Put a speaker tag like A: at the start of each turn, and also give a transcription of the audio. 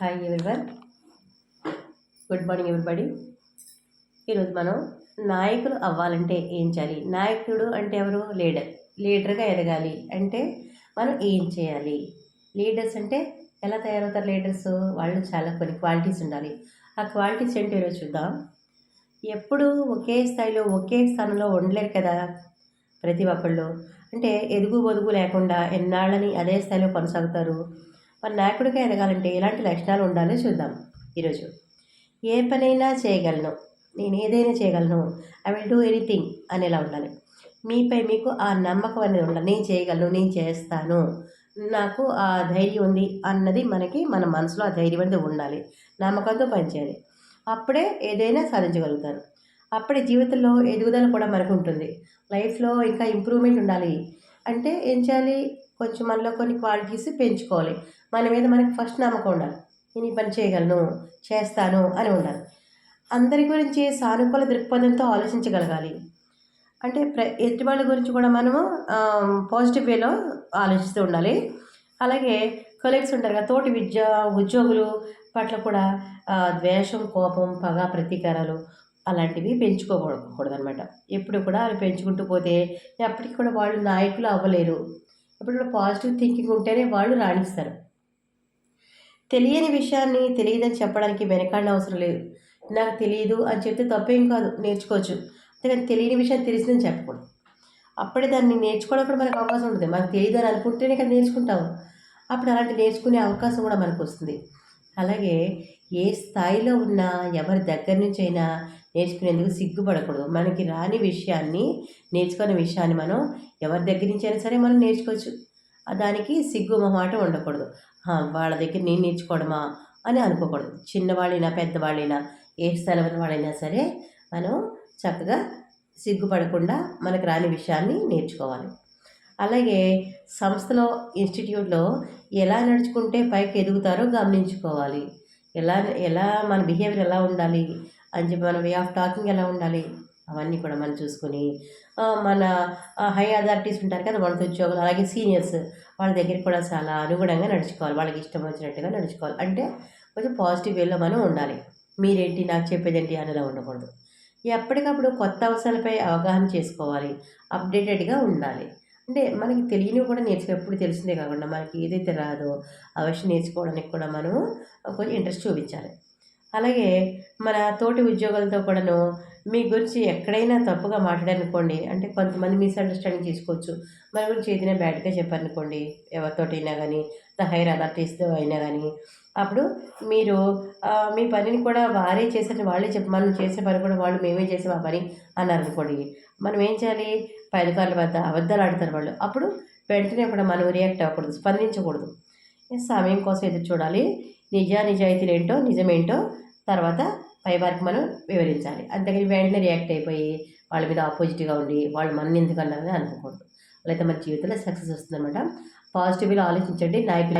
A: Hi everyone good morning everybody ఈరోజు మనం నాయకులు అవ్వాలంటే ఏం చేయాలి? నాయకుడు అంటే ఎవరు? లీడర్. లీడర్గా ఎదగాలి అంటే మనం ఏం చేయాలి? లీడర్స్ అంటే ఎలా తయారవుతారు లీడర్స్? వాళ్ళు చాలా కొన్ని క్వాలిటీస్ ఉండాలి. ఆ క్వాలిటీస్ ఏంటి ఈరోజు చూద్దాం. ఎప్పుడు ఒకే స్థాయిలో ఒకే స్థానంలో ఉండలేరు కదా ప్రతి ఒక్కళ్ళు. అంటే ఎదుగు బొదుగు లేకుండా ఎన్నాళ్ళని అదే స్థాయిలో కొనసాగుతారు? మన నాయకుడిగా ఎదగాలంటే ఎలాంటి లక్షణాలు ఉండాలో చూద్దాం ఈరోజు. ఏ పనైనా చేయగలను. నేను ఏదైనా చేయగలను. ఐ విల్ డూ ఎనీథింగ్ అనేలా ఉండాలి. మీపై మీకు ఆ నమ్మకం అనేది ఉండాలి. నేను చేయగలను నేను చేస్తాను. నాకు ఆ ధైర్యం ఉంది అన్నది మనకి మన మనసులో ఆ ధైర్యం అనేది ఉండాలి. నమ్మకంతో పనిచేయాలి. అప్పుడే ఏదైనా సాధించగలుగుతాను అప్పుడే జీవితంలో ఎదుగుదల కూడా మనకు ఉంటుంది. లైఫ్లో ఇంకా ఇంప్రూవ్మెంట్ ఉండాలి. అంటే ఏం చేయాలి? కొంచెం మనలో కొన్ని క్వాలిటీస్ పెంచుకోవాలి. మన మీద మనకి ఫస్ట్ నమ్మకం ఉండాలి. నేను ఈ పని చేయగలను చేస్తాను అని ఉండాలి. అందరి గురించి సానుకూల దృక్పథంతో ఆలోచించగలగాలి. అంటే ప్ర ఎదుటి వాళ్ళ గురించి కూడా మనము పాజిటివ్ వేలో ఆలోచిస్తూ ఉండాలి. అలాగే కొలీగ్స్ ఉంటారు కదా తోటి విద్య ఉద్యోగులు పట్ల కూడా ద్వేషం కోపం పగ ప్రతీకారాలు అలాంటివి పెంచుకోకూడదు అనమాట ఎప్పుడు కూడా అవి పెంచుకుంటూ పోతే ఎప్పటికి కూడా వాళ్ళు నాయకులు అవ్వలేరు. ఎప్పుడు కూడా పాజిటివ్ థింకింగ్ ఉంటేనే వాళ్ళు రాణిస్తారు. తెలియని విషయాన్ని తెలియదని చెప్పడానికి వెనకాడిన అవసరం లేదు. నాకు తెలియదు అని చెప్తే తప్పేం కాదు నేర్చుకోవచ్చు. అంతేకాని తెలియని విషయం తెలిసిందని చెప్పకూడదు. అప్పుడే దాన్ని నేర్చుకోవడం కూడా మనకు అవకాశం ఉంటుంది. మనకు తెలియదు అని అనుకుంటేనే కదా నేర్చుకుంటాము. అప్పుడు అలాంటి నేర్చుకునే అవకాశం కూడా మనకు వస్తుంది. అలాగే ఏ స్థాయిలో ఉన్నా ఎవరి దగ్గర నుంచి అయినా నేర్చుకునేందుకు సిగ్గుపడకూడదు. మనకి రాని విషయాన్ని నేర్చుకునే విషయాన్ని మనం ఎవరి దగ్గర నుంచి అయినా సరే మనం నేర్చుకోవచ్చు. దానికి సిగ్గు మొహమాట ఉండకూడదు. వాళ్ళ దగ్గర నేను నేర్చుకోవడమా? అని అనుకోకూడదు. చిన్నవాళ్ళైనా పెద్దవాళ్ళైనా ఏ స్థలమైన వాళ్ళైనా సరే మనం చక్కగా సిగ్గుపడకుండా మనకు రాని విషయాన్ని నేర్చుకోవాలి. అలాగే సంస్థలో ఇన్స్టిట్యూట్లో ఎలా నడుచుకుంటే పైకి ఎదుగుతారో గమనించుకోవాలి. ఎలా ఎలా మన బిహేవియర్ ఎలా ఉండాలి? అని చెప్పి మన వే ఆఫ్ టాకింగ్ ఎలా ఉండాలి? అవన్నీ కూడా మనం చూసుకొని మన హై అథారిటీస్ ఉంటారు కదా మనతో ఉద్యోగులు అలాగే సీనియర్స్ వాళ్ళ దగ్గర కూడా చాలా అనుగుణంగా నడుచుకోవాలి. వాళ్ళకి ఇష్టం వచ్చినట్టుగా నడుచుకోవాలి. అంటే కొంచెం పాజిటివ్ వేలో మనం ఉండాలి. మీరేంటి నాకు చెప్పేది ఏంటి అనేలా ఉండకూడదు. ఎప్పటికప్పుడు కొత్త అవసరాలపై అవగాహన చేసుకోవాలి. అప్డేటెడ్గా ఉండాలి. అంటే మనకి తెలియనివి కూడా నేర్చుకో ఎప్పుడు తెలిసిందే కాకుండా మనకి ఏదైతే రాదో అవశ్యం నేర్చుకోవడానికి కూడా మనం కొంచెం ఇంట్రెస్ట్ చూపించాలి. అలాగే మన తోటి ఉద్యోగులతో కూడాను మీ గురించి ఎక్కడైనా తప్పుగా మాట్లాడనుకోండి అంటే కొంతమంది మిస్అండర్స్టాండింగ్ తీసుకోవచ్చు. మన గురించి ఏదైనా బ్యాడ్గా చెప్పారనుకోండి ఎవరితోటి అయినా కానీ ద హైర్ అథారిటీస్తో అయినా కానీ అప్పుడు మీరు మీ పనిని కూడా వారే చేసేది వాళ్ళే చెప్ప మనం చేసే పని కూడా వాళ్ళు మేమే చేసే ఆ పని అన్నారు అనుకోండి మనం ఏం చేయాలి? పైదకారుల వద్ద అబద్ధాలు ఆడతారు వాళ్ళు. అప్పుడు వెంటనే కూడా మనం రియాక్ట్ అవ్వకూడదు స్పందించకూడదు. సమయం కోసం ఎదురు చూడాలి. నిజా నిజాయితీలు ఏంటో నిజమేంటో తర్వాత పై వారికి మనం వివరించాలి. అంతేగాని వెంటనే రియాక్ట్ అయిపోయి వాళ్ళ మీద ఆపోజిట్గా ఉండి వాళ్ళు మన ఎందుకన్నారని అనుకోకూడదు. అయితే మన జీవితంలో సక్సెస్ వస్తుందన్నమాట. పాజిటివ్గా ఆలోచించండి. నాయకులు